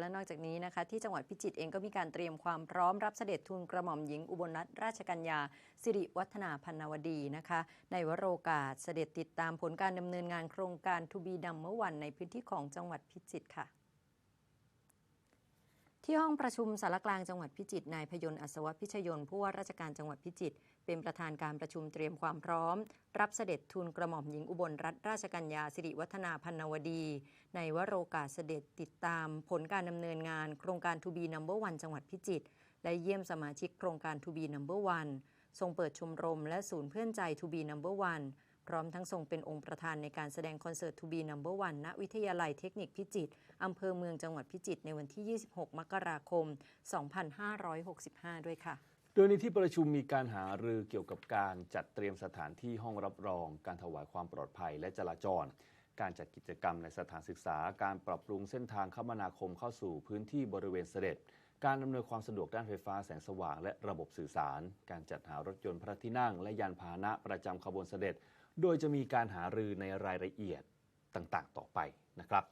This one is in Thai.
และนอกจากนี้นะคะที่จังหวัดพิจิตรเองก็มีการเตรียมความพร้อมรับเสด็จทูลกระหม่อมหญิงอุบลรัตนราชกัญญาสิริวัฒนาพันวดีนะคะ ในวโรกาสเสด็จติดตามผลการดำเนินงานโครงการทูบีดัมเมื่อวันในพื้นที่ของจังหวัดพิจิตรค่ะ ที่ห้องประชุมสารกลางจังหวัดพิจิตรนายพยนต์อัศวพิชยนผู้ว่าราชการจังหวัดพิจิตรเป็นประธานการประชุมเตรียมความพร้อม รับเสด็จทูลกระหม่อมหญิงอุบลรัตนราชกัญญาสิริวัฒนาพันนวดี ในวโรกาสเสด็จติดตามผลการดำเนินงาน โครงการทูบีนัมเบอร์วันจังหวัดพิจิตรและเยี่ยมสมาชิกโครงการทูบีนัมเบอร์วันทรงเปิดชมรมและศูนย์เพื่อนใจทูบีนัมเบอร์วัน พร้อมทั้งทรงเป็นองค์ประธานในการแสดงคอนเสิร์ตทูบีนัมเบอร์วันณวิทยาลัยเทคนิคพิจิตรอำเภอเมืองจังหวัดพิจิตรในวันที่ 26 มกราคม 2565 ด้วยค่ะโดยในที่ประชุมมีการหารือเกี่ยวกับการจัดเตรียมสถานที่ห้องรับรอง การถวายความปลอดภัยและจราจร การจัดกิจกรรมในสถานศึกษา การปรับปรุงเส้นทางคมนาคมเข้าสู่พื้นที่บริเวณเสด็จ การอำนวยความสะดวกด้านไฟฟ้าแสงสว่างและระบบสื่อสาร การจัดหารถยนต์พระที่นั่งและยานพาหนะประจำขบวนเสด็จ โดยจะมีการหารือในรายละเอียดต่างๆ ต่อไปนะครับ